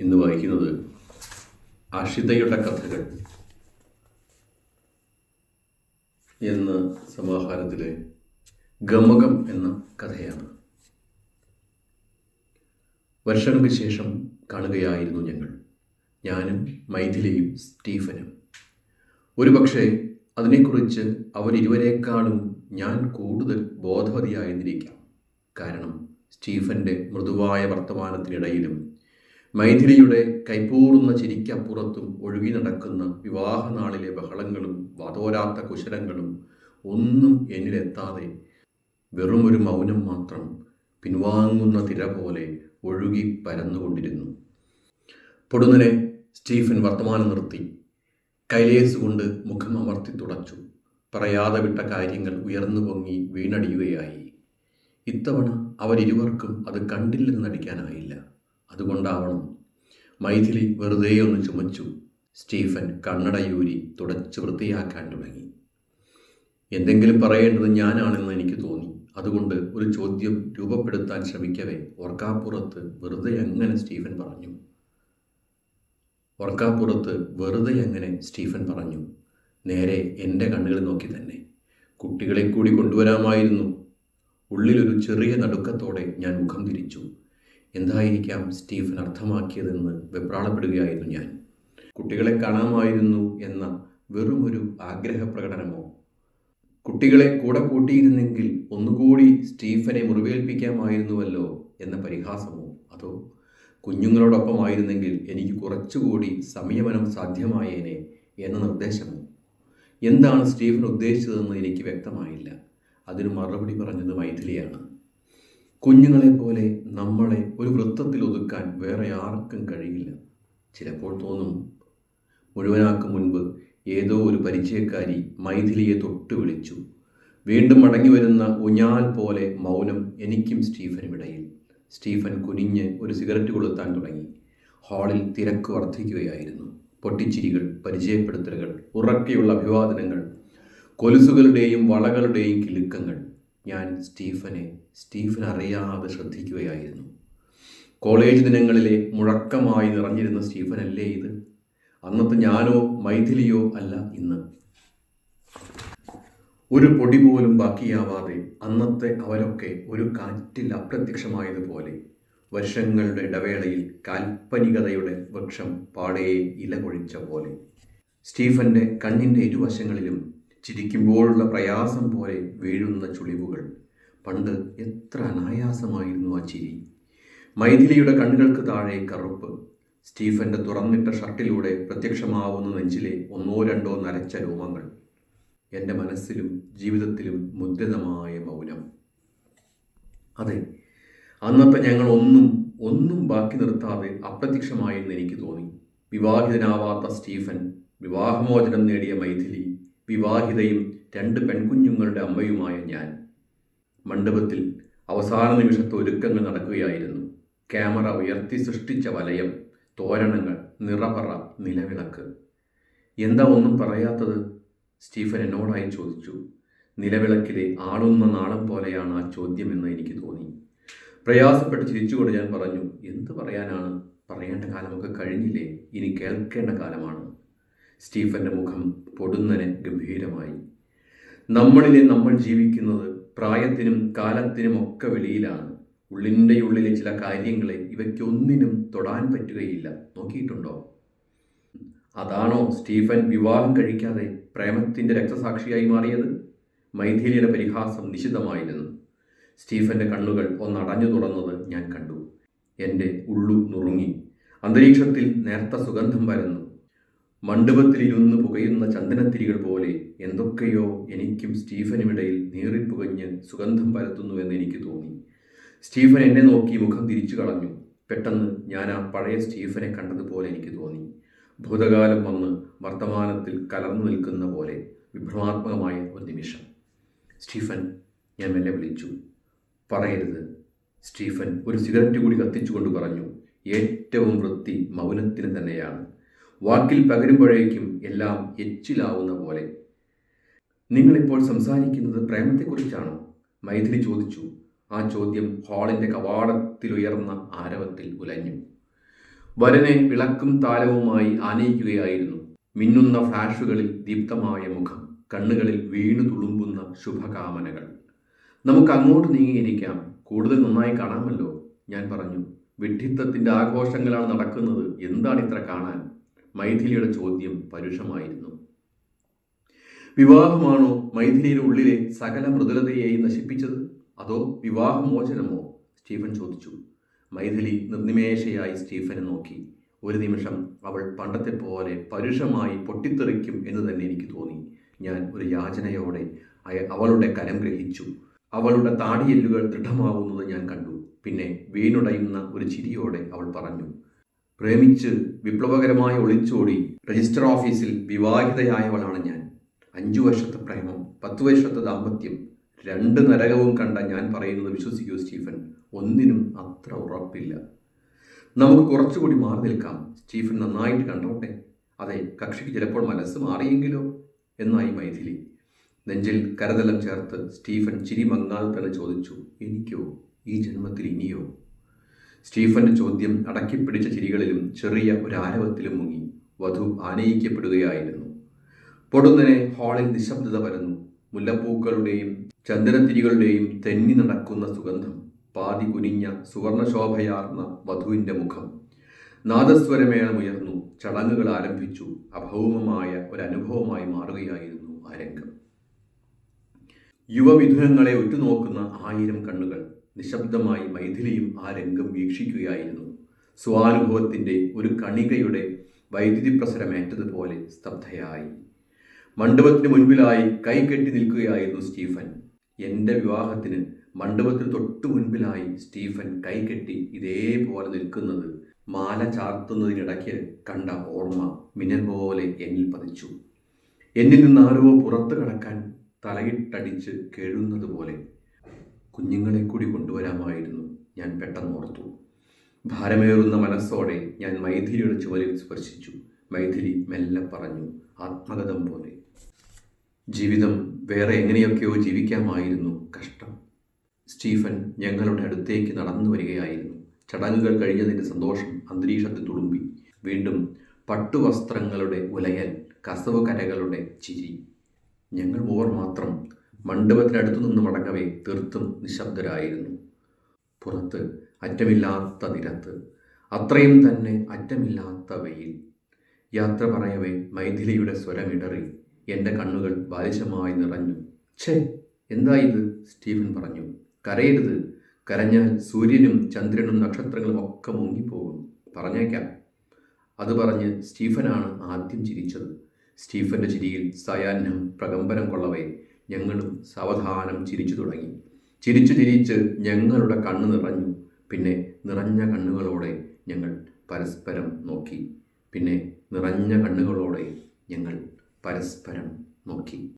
ഇന്ന് വായിക്കുന്നത് അഷിതയുടെ കഥകൾ എന്ന സമാഹാരത്തിലെ ഗമകം എന്ന കഥയാണ്. വർഷങ്ങൾക്ക് ശേഷം കാണുകയായിരുന്നു ഞങ്ങൾ. ഞാനും മൈഥിലിയും സ്റ്റീഫനും. ഒരുപക്ഷെ അതിനെക്കുറിച്ച് അവരിരുവരെക്കാളും ഞാൻ കൂടുതൽ ബോധവതിയായിരുന്നിരിക്കാം കാരണം സ്റ്റീഫന്റെ മൃദുവായ വർത്തമാനത്തിനിടയിലും മൈഥിലിയുടെ കൈപൂർന്ന ചിരിക്കപ്പുറത്തും ഒഴുകി നടക്കുന്ന വിവാഹനാളിലെ ബഹളങ്ങളും വാതോരാത്ത കുശലങ്ങളും ഒന്നും എന്നിലെത്താതെ വെറുമൊരു മൗനം മാത്രം പിൻവാങ്ങുന്ന തിര പോലെ ഒഴുകി പരന്നുകൊണ്ടിരുന്നു. പൊടുന്നനെ സ്റ്റീഫൻ വർത്തമാനം നിർത്തി. കൈലേസ് കൊണ്ട് മുഖം അമർത്തി തുടച്ചു. പറയാതെ വിട്ട കാര്യങ്ങൾ ഉയർന്നു പൊങ്ങി വീണടിയുകയായി. ഇത്തവണ അവരിരുവർക്കും അത് കണ്ടില്ലെന്ന് നടിക്കാനായില്ല. അതുകൊണ്ടാവണം മൈഥിലി വെറുതെ ഒന്ന് ചുമച്ചു. സ്റ്റീഫൻ കണ്ണടയൂരി തുടച്ച് വൃത്തിയാക്കാൻ തുടങ്ങി. എന്തെങ്കിലും പറയേണ്ടത് ഞാനാണെന്ന് എനിക്ക് തോന്നി. അതുകൊണ്ട് ഒരു ചോദ്യം രൂപപ്പെടുത്താൻ ശ്രമിക്കവേ ഓർക്കാപ്പുറത്ത് വെറുതെ എങ്ങനെ സ്റ്റീഫൻ പറഞ്ഞു? ഓർക്കാപ്പുറത്ത് വെറുതെ എങ്ങനെ സ്റ്റീഫൻ പറഞ്ഞു? നേരെ എന്റെ കണ്ണുകൾ നോക്കി തന്നെ. കുട്ടികളെ കൂടി കൊണ്ടുവരാമായിരുന്നു. ഉള്ളിലൊരു ചെറിയ നടുക്കത്തോടെ ഞാൻ മുഖം തിരിച്ചു. എന്തായിരിക്കാം സ്റ്റീഫൻ അർത്ഥമാക്കിയതെന്ന് വെപ്രാളപ്പെടുകയായിരുന്നു ഞാൻ. കുട്ടികളെ കാണാമായിരുന്നു എന്ന വെറുമൊരു ആഗ്രഹപ്രകടനമോ? കുട്ടികളെ കൂടെ കൂട്ടിയിരുന്നെങ്കിൽ ഒന്നുകൂടി സ്റ്റീഫനെ മുറിവേൽപ്പിക്കാമായിരുന്നുവല്ലോ എന്ന പരിഹാസമോ? അതോ കുഞ്ഞുങ്ങളോടൊപ്പമായിരുന്നെങ്കിൽ എനിക്ക് കുറച്ചുകൂടി സംയമനം സാധ്യമായേനെ എന്ന നിർദ്ദേശമോ? എന്താണ് സ്റ്റീഫൻ ഉദ്ദേശിച്ചതെന്ന് എനിക്ക് വ്യക്തമായില്ല. അതിന് മറുപടി പറഞ്ഞത് മൈഥിലിയാണ്. കുഞ്ഞുങ്ങളെ പോലെ നമ്മളെ ഒരു വൃത്തത്തിൽ ഒതുക്കാൻ വേറെ ആർക്കും കഴിയില്ല. ചിലപ്പോൾ തോന്നും മുഴുവനാക്കും മുൻപ് ഏതോ ഒരു പരിചയക്കാരി മൈഥിലിയെ തൊട്ടു വിളിച്ചു. വീണ്ടും മടങ്ങി വരുന്ന ഉഞ്ഞാൽ പോലെ മൗനം എനിക്കും സ്റ്റീഫനും ഇടയിൽ. സ്റ്റീഫൻ കുനിഞ്ഞ് ഒരു സിഗരറ്റ് കൊളുത്താൻ തുടങ്ങി. ഹാളിൽ തിരക്ക് വർദ്ധിക്കുകയായിരുന്നു. പൊട്ടിച്ചിരികൾ പരിചയപ്പെടുത്തലുകൾ ഉറക്കെയുള്ള അഭിവാദനങ്ങൾ കൊലുസുകളുടെയും വളകളുടെയും കിലുക്കങ്ങൾ. ഞാൻ സ്റ്റീഫനെ സ്റ്റീഫൻ അറിയാതെ ശ്രദ്ധിക്കുകയായിരുന്നു. കോളേജ് ദിനങ്ങളിലെ മുഴക്കമായി നിറഞ്ഞിരുന്ന സ്റ്റീഫൻ അല്ലേ ഇത്? അന്നത്തെ ഞാനോ മൈഥിലിയോ അല്ല ഇന്ന്. ഒരു പൊടി പോലും ബാക്കിയാവാതെ അന്നത്തെ അവരൊക്കെ ഒരു കാറ്റിൽ അപ്രത്യക്ഷമായതുപോലെ വർഷങ്ങളുടെ ഇടവേളയിൽ കാൽപ്പനികതയുടെ വൃക്ഷം പാടേ ഇലകൊഴിച്ച പോലെ. സ്റ്റീഫന്റെ കണ്ണിന്റെ ഇരുവശങ്ങളിലും ചിരിക്കുമ്പോഴുള്ള പ്രയാസം പോലെ വീഴുന്ന ചുളിവുകൾ. പണ്ട് എത്ര അനായാസമായിരുന്നു ആ ചിരി. മൈഥിലിയുടെ കണ്ണുകൾക്ക് താഴെ കറുപ്പ്. സ്റ്റീഫന്റെ തുറന്നിട്ട ഷർട്ടിലൂടെ പ്രത്യക്ഷമാവുന്ന നെഞ്ചിലെ ഒന്നോ രണ്ടോ നരച്ച രോമങ്ങൾ. എന്റെ മനസ്സിലും ജീവിതത്തിലും മുദ്രിതമായ മൗനം. അതെ അന്നത്തെ ഞങ്ങൾ ഒന്നും ഒന്നും ബാക്കി നിർത്താതെ അപ്രത്യക്ഷമായെന്ന് എനിക്ക് തോന്നി. വിവാഹിതനാവാത്ത സ്റ്റീഫൻ വിവാഹമോചനം നേടിയ മൈഥിലി വിവാഹിതയും രണ്ട് പെൺകുഞ്ഞുങ്ങളുടെ അമ്മയുമായ ഞാൻ. മണ്ഡപത്തിൽ അവസാന നിമിഷത്തെ ഒരുക്കങ്ങൾ നടക്കുകയായിരുന്നു. ക്യാമറ ഉയർത്തി സൃഷ്ടിച്ച വലയം തോരണങ്ങൾ നിറപറ നിലവിളക്ക്. എന്താ ഒന്നും പറയാത്തത്? സ്റ്റീഫൻ എന്നോടായി ചോദിച്ചു. നിലവിളക്കിലെ ആളുന്ന നാളം പോലെയാണ് ആ ചോദ്യമെന്ന് എനിക്ക് തോന്നി. പ്രയാസപ്പെട്ട് ചിരിച്ചുകൊണ്ട് ഞാൻ പറഞ്ഞു എന്ത് പറയാനാണ്? പറയേണ്ട കാലമൊക്കെ കഴിഞ്ഞില്ലേ? ഇനി കേൾക്കേണ്ട കാലമാണ്. സ്റ്റീഫന്റെ മുഖം പൊടുന്നനെ ഗംഭീരമായി. നമ്മളിലെ നമ്മൾ ജീവിക്കുന്നത് പ്രായത്തിനും കാലത്തിനും ഒക്കെ വെളിയിലാണ്. ഉള്ളിന്റെ ഉള്ളിലെ ചില കാര്യങ്ങളെ ഇവയ്ക്കൊന്നിനും തൊടാൻ പറ്റുകയില്ല. നോക്കിയിട്ടുണ്ടോ? അതാണോ സ്റ്റീഫൻ വിവാഹം കഴിക്കാതെ പ്രേമത്തിന്റെ രക്തസാക്ഷിയായി മാറിയത്? മൈഥിലിയുടെ പരിഹാസം നിശിതമായിരുന്നു. സ്റ്റീഫന്റെ കണ്ണുകൾ ഒന്നടഞ്ഞു തുറന്നത് ഞാൻ കണ്ടു. എന്റെ ഉള്ളു നുറുങ്ങി. അന്തരീക്ഷത്തിൽ നേർത്ത സുഗന്ധം പരന്നു. മണ്ഡപത്തിലിരുന്ന് പുകയുന്ന ചന്ദനത്തിരികൾ പോലെ എന്തൊക്കെയോ എനിക്കും സ്റ്റീഫനുമിടയിൽ നീറിപ്പുകഞ്ഞ് സുഗന്ധം പരത്തുന്നുവെന്ന് എനിക്ക് തോന്നി. സ്റ്റീഫൻ എന്നെ നോക്കി മുഖം തിരിച്ചു കളഞ്ഞു. പെട്ടെന്ന് ഞാൻ ആ പഴയ സ്റ്റീഫനെ കണ്ടതുപോലെ എനിക്ക് തോന്നി. ഭൂതകാലം വന്ന് വർത്തമാനത്തിൽ കലർന്നു നിൽക്കുന്ന പോലെ വിഭ്രമാത്മകമായ ഒരു നിമിഷം. സ്റ്റീഫൻ ഞാൻ മെല്ലെ വിളിച്ചു. പറയരുത് സ്റ്റീഫൻ ഒരു സിഗരറ്റ് കൂടി കത്തിച്ചുകൊണ്ട് പറഞ്ഞു. ഏറ്റവും വൃത്തി മൗനത്തിന് തന്നെയാണ്. വാക്കിൽ പകരുമ്പോഴേക്കും എല്ലാം എച്ചിലാവുന്ന പോലെ. നിങ്ങളിപ്പോൾ സംസാരിക്കുന്നത് പ്രേമത്തെക്കുറിച്ചാണോ? മൈഥിലി ചോദിച്ചു. ആ ചോദ്യം ഹാളിന്റെ കവാടത്തിലുയർന്ന ആരവത്തിൽ ഉലഞ്ഞു. വരനെ വിളക്കും താലവുമായി ആനയിക്കുകയായിരുന്നു. മിന്നുന്ന ഫ്ലാഷുകളിൽ ദീപ്തമായ മുഖം. കണ്ണുകളിൽ വീണു തുളുമ്പുന്ന ശുഭകാമനകൾ. നമുക്ക് അങ്ങോട്ട് നീങ്ങിയിരിക്കാം. കൂടുതൽ നന്നായി കാണാമല്ലോ ഞാൻ പറഞ്ഞു. വിഡ്ഢിത്തത്തിന്റെ ആഘോഷങ്ങളാണ് നടക്കുന്നത്. എന്താണ് ഇത്ര കാണാൻ? മൈഥിലിയുടെ ചോദ്യം പരുഷമായിരുന്നു. വിവാഹമാണോ മൈഥിലിയുടെ ഉള്ളിലെ സകല മൃദുലതയെയും നശിപ്പിച്ചത്? അതോ വിവാഹമോചനമോ? സ്റ്റീഫൻ ചോദിച്ചു. മൈഥിലി നിർനിമേഷയായി സ്റ്റീഫനെ നോക്കി. ഒരു നിമിഷം അവൾ പണ്ടത്തെ പോലെ പരുഷമായി പൊട്ടിത്തെറിക്കും എന്ന് തന്നെ എനിക്ക് തോന്നി. ഞാൻ ഒരു യാചനയോടെ അവളുടെ കരം ഗ്രഹിച്ചു. അവളുടെ താടിയെല്ലുകൾ ദൃഢമാവുന്നത് ഞാൻ കണ്ടു. പിന്നെ വീണുടയുന്ന ഒരു ചിരിയോടെ അവൾ പറഞ്ഞു. പ്രേമിച്ച് വിപ്ലവകരമായി ഒളിച്ചോടി രജിസ്റ്റർ ഓഫീസിൽ വിവാഹിതയായവളാണ് ഞാൻ. അഞ്ചു വർഷത്തെ പ്രേമം പത്തു വർഷത്തെ ദാമ്പത്യം രണ്ട് നരകവും കണ്ട ഞാൻ പറയുന്നത് വിശ്വസിക്കൂ സ്റ്റീഫൻ. ഒന്നിനും അത്ര ഉറപ്പില്ല. നമുക്ക് കുറച്ചുകൂടി മാറി നിൽക്കാം. സ്റ്റീഫൻ നന്നായിട്ട് കണ്ടോട്ടെ. അതെ കക്ഷിക്ക് ചിലപ്പോൾ മനസ്സ് മാറിയെങ്കിലോ? എന്നായി മൈഥിലി. നെഞ്ചിൽ കരതലം ചേർത്ത് സ്റ്റീഫൻ ചിരി മങ്ങാതെ തന്നെ ചോദിച്ചു എനിക്കോ? ഈ ജന്മത്തിൽ ഇനിയോ? സ്റ്റീഫന്റെ ചോദ്യം അടക്കിപ്പിടിച്ച ചിരികളിലും ചെറിയ ഒരു ആരവത്തിലും മുങ്ങി. വധു ആനയിക്കപ്പെടുകയായിരുന്നു. പൊടുന്നനെ ഹാളിൽ നിശബ്ദത പരന്നു. മുല്ലപ്പൂക്കളുടെയും ചന്ദനത്തിരികളുടെയും തെന്നി നടക്കുന്ന സുഗന്ധം പാതി കുനിഞ്ഞ സുവർണശോഭയാർന്ന വധുവിന്റെ മുഖം. നാദസ്വരമേളമുയർന്നു ചടങ്ങുകൾ ആരംഭിച്ചു. അഭൗമമായ ഒരു അനുഭവമായി മാറുകയായിരുന്നു ആ രംഗം. യുവമിഥുനങ്ങളെ ഉറ്റുനോക്കുന്ന ആയിരം കണ്ണുകൾ. നിശബ്ദമായി മൈഥിലിയും ആ രംഗം വീക്ഷിക്കുകയായിരുന്നു. സ്വാനുഭവത്തിന്റെ ഒരു കണികയുടെ വൈദ്യുതി പ്രസരമേറ്റതുപോലെ സ്തബ്ധയായി. മണ്ഡപത്തിന് മുൻപിലായി കൈകെട്ടി നിൽക്കുകയായിരുന്നു സ്റ്റീഫൻ. എന്റെ വിവാഹത്തിന് മണ്ഡപത്തിന് തൊട്ടു മുൻപിലായി സ്റ്റീഫൻ കൈകെട്ടി ഇതേപോലെ നിൽക്കുന്നത് മാല ചാർത്തുന്നതിനിടയ്ക്ക് കണ്ട ഓർമ്മ മിന്നൽ പോലെ എന്നിൽ പതിച്ചു. എന്നിൽ നിന്ന് ആരോ പുറത്തു കടക്കാൻ തലയിട്ടടിച്ച് കേഴുന്നത് പോലെ കുഞ്ഞുങ്ങളെ കൂടി കൊണ്ടുവരാമായിരുന്നു. ഞാൻ പെട്ടെന്ന് ഓർത്തു. ഭാരമേറുന്ന മനസ്സോടെ ഞാൻ മൈഥിലിയുടെ ചുവരിൽ സ്പർശിച്ചു. മൈഥിലി മെല്ലെ പറഞ്ഞു ആത്മഗതം പോലെ. ജീവിതം വേറെ എങ്ങനെയൊക്കെയോ ജീവിക്കാമായിരുന്നു കഷ്ടം. സ്റ്റീഫൻ ഞങ്ങളുടെ അടുത്തേക്ക് നടന്നു വരികയായിരുന്നു. ചടങ്ങുകൾ കഴിഞ്ഞതിന്റെ സന്തോഷം അന്തരീക്ഷത്തിൽ തുളുമ്പി. വീണ്ടും പട്ടുവസ്ത്രങ്ങളുടെ ഉലയൽ കസവ് കരകളുടെ ചിരി. ഞങ്ങൾ മൂവർ മാത്രം മണ്ഡപത്തിനടുത്തു നിന്ന് മടങ്ങവേ തീർത്തും നിശബ്ദരായിരുന്നു. പുറത്ത് അറ്റമില്ലാത്ത നിരത്ത്. അത്രയും തന്നെ അറ്റമില്ലാത്ത വെയിൽ. യാത്ര പറയവേ മൈഥിലിയുടെ സ്വരമിടറി എന്റെ കണ്ണുകൾ ബാലിശമായി നിറഞ്ഞു. ഛേ എന്തായിത്? സ്റ്റീഫൻ പറഞ്ഞു. കരയരുത്. കരഞ്ഞാൽ സൂര്യനും ചന്ദ്രനും നക്ഷത്രങ്ങളും ഒക്കെ മുങ്ങിപ്പോകും. പറഞ്ഞേക്കാം. അത് പറഞ്ഞ് സ്റ്റീഫനാണ് ആദ്യം ചിരിച്ചത്. സ്റ്റീഫന്റെ ചിരിയിൽ സായാഹ്നം പ്രകമ്പനം കൊള്ളവേ. ഞങ്ങളും സാവധാനം ചിരിച്ചു തുടങ്ങി. ചിരിച്ചു ചിരിച്ച് ഞങ്ങളുടെ കണ്ണ് നിറഞ്ഞു. പിന്നെ നിറഞ്ഞ കണ്ണുകളോടെ ഞങ്ങൾ പരസ്പരം നോക്കി. പിന്നെ നിറഞ്ഞ കണ്ണുകളോടെ ഞങ്ങൾ പരസ്പരം നോക്കി.